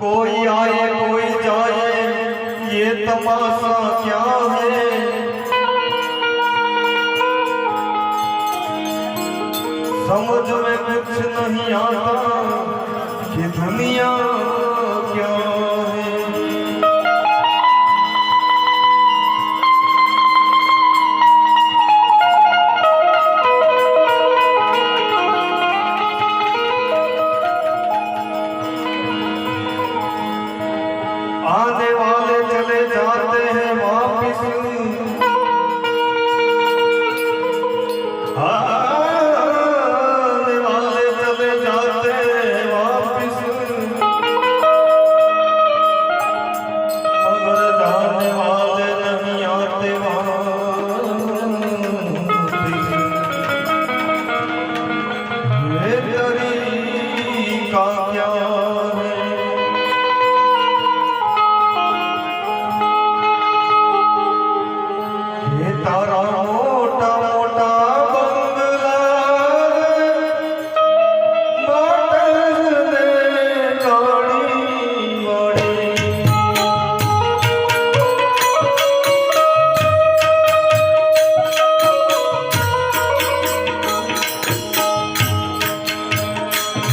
कोई आए कोई जाए ये तमाशा क्या है समझ में कुछ नहीं आता कि दुनिया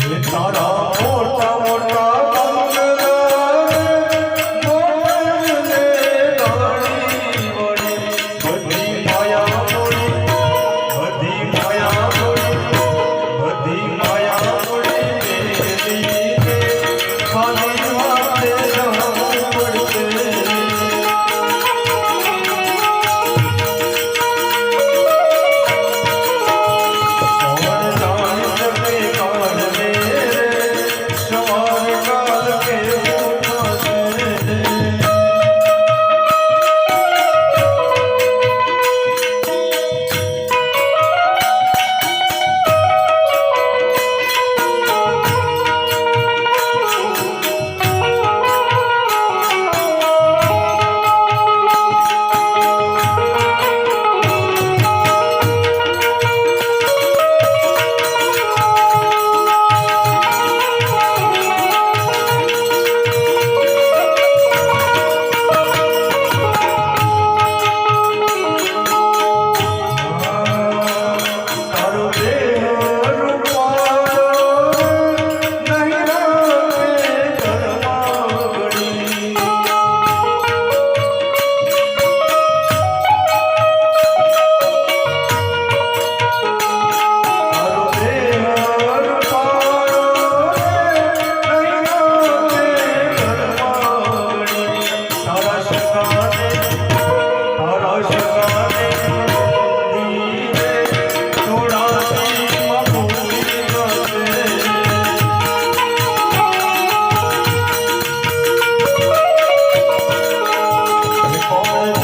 તારા મોટા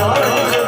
Hare